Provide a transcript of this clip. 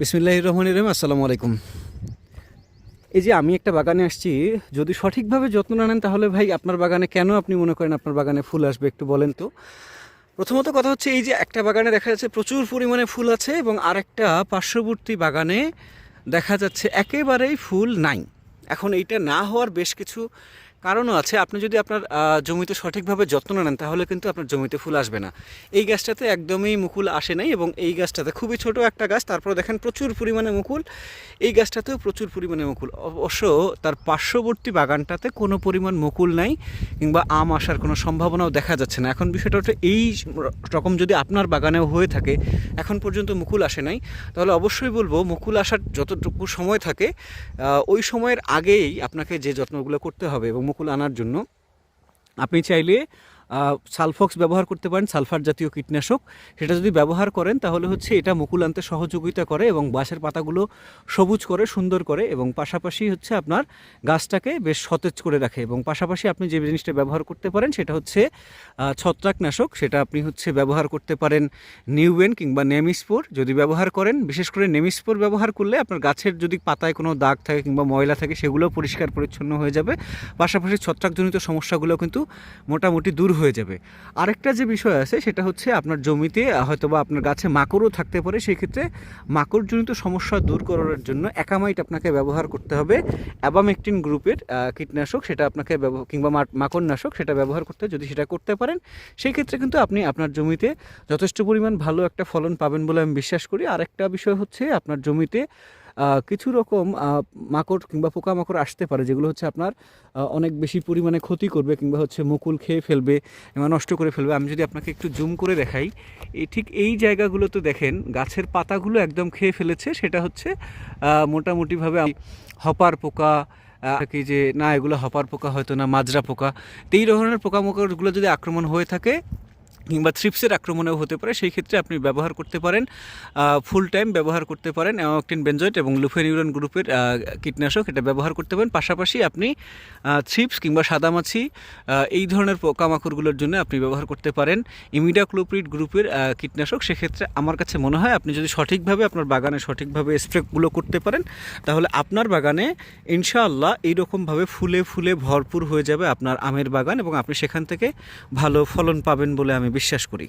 বিসমিল্লাহ রহমান রহিম, আসসালামু আলাইকুম। এই যে আমি একটা বাগানে আসছি, যদি সঠিকভাবে যত্ন না নেন তাহলে ভাই আপনার বাগানে কেন আপনি মনে করেন আপনার বাগানে ফুল আসবে একটু বলেন তো? প্রথমত কথা হচ্ছে এই যে একটা বাগানে দেখা যাচ্ছে প্রচুর পরিমাণে ফুল আছে এবং আরেকটা পার্শ্ববর্তী বাগানে দেখা যাচ্ছে একেবারেই ফুল নাই। এখন এইটা না হওয়ার বেশ কিছু কারণও আছে, আপনি যদি আপনার জমিতে সঠিকভাবে যত্ন নেন, তাহলে কিন্তু আপনার জমিতে ফুল আসবে না। এই গাছটাতে একদমই মুকুল আসে নাই এবং এই গাছটাতে খুবই ছোট একটা গাছ, তারপরে দেখেন প্রচুর পরিমাণে মুকুল। এই গাছটাতেও প্রচুর পরিমাণে মুকুল। অবশ্য তার পার্শ্ববর্তী বাগানটাতে কোনো পরিমাণ মুকুল নাই কিংবা আম আসার কোনো সম্ভাবনাও দেখা যাচ্ছে না। এখন বিষয়টা হচ্ছে এই রকম যদি আপনার বাগানেও হয়ে থাকে, এখন পর্যন্ত মুকুল আসে নাই। তাহলে অবশ্যই বলব, মুকুল আসার যতটুকু সময় থাকে ওই সময়ের আগেই আপনাকে যে যত্নগুলো করতে হবে এবং মুকুল আনার জন্য। আপনি চাইলে সালফক্স ব্যবহার করতে পারেন, সালফার জাতীয় কীটনাশক। সেটা যদি ব্যবহার করেন, তাহলে হচ্ছে এটা মুকুল আনতে সহযোগিতা করে এবং বাঁশের পাতাগুলো সবুজ করে, সুন্দর করে এবং পাশাপাশি হচ্ছে আপনার গাছটাকে বেশ সতেজ করে রাখে এবং পাশাপাশি আপনি যে জিনিসটা ব্যবহার করতে পারেন, সেটা হচ্ছে ছত্রাকনাশক। সেটা আপনি হচ্ছে ব্যবহার করতে পারেন নিউবেন কিংবা নেমিসপোর। যদি ব্যবহার করেন, বিশেষ করে নেমিস্পোর ব্যবহার করলে আপনার গাছের যদি পাতায় কোনো দাগ থাকে কিংবা ময়লা থাকে সেগুলো পরিষ্কার পরিচ্ছন্ন হয়ে যাবে। পাশাপাশি ছত্রাকজনিত সমস্যাগুলো কিন্তু মোটামুটি দূর হয়ে যাবে। আরেকটা যে বিষয় আছে, সেটা হচ্ছে আপনার জমিতে হয়তো বা আপনার গাছে মাকড়ও থাকতে পারে, সেই ক্ষেত্রে মাকড়জনিত সমস্যা দূর করার জন্য একামাইট আপনাকে ব্যবহার করতে হবে। অ্যাবামেকটিন গ্রুপের কীটনাশক, সেটা আপনাকে কিংবা মাকড়নাশক, সেটা ব্যবহার করতে যদি সেটা করতে পারেন। সেই ক্ষেত্রে কিন্তু আপনি আপনার জমিতে যথেষ্ট পরিমাণ ভালো একটা ফলন পাবেন বলে আমি বিশ্বাস করি। আরেকটা বিষয় হচ্ছে, আপনার জমিতে কিছু রকম মাকড় কিংবা পোকামাকড় আসতে পারে, যেগুলো হচ্ছে আপনার অনেক বেশি পরিমাণে ক্ষতি করবে কিংবা হচ্ছে মুকুল খেয়ে ফেলবে কিংবা নষ্ট করে ফেলবে। আমি যদি আপনাকে একটু জুম করে দেখাই, এই ঠিক এই জায়গাগুলোতে দেখেন, গাছের পাতাগুলো একদম খেয়ে ফেলেছে। সেটা হচ্ছে মোটামুটিভাবে হপার পোকা কি যে, না, এগুলো হপার পোকা হয়তো না, মাজরা পোকা। তো এই ধরনের পোকামাকড়গুলো যদি আক্রমণ হয়ে থাকে কিংবা থ্রিপসের আক্রমণেও হতে পারে, সেই ক্ষেত্রে আপনি ব্যবহার করতে পারেন ফুল টাইম ব্যবহার করতে পারেন অ্যামাক্টিন বেনজয়েট এবং লুফেনিউরন গ্রুপের কীটনাশক এটা ব্যবহার করতে পারেন। পাশাপাশি আপনি থ্রিপস কিংবা সাদামাছি এই ধরনের পোকামাকড়গুলোর জন্য আপনি ব্যবহার করতে পারেন। ইমিডাক্লোপ্রিড গ্রুপের কীটনাশক, সেক্ষেত্রে আমার কাছে মনে হয় আপনি যদি সঠিকভাবে আপনার বাগানে সঠিকভাবে স্প্রেগুলো করতে পারেন, তাহলে আপনার বাগানে ইনশাআল্লাহ এইরকমভাবে ফুলে ফুলে ভরপুর হয়ে যাবে আপনার আমের বাগান এবং আপনি সেখান থেকে ভালো ফলন পাবেন বলে আমি বিশ্বাস করি।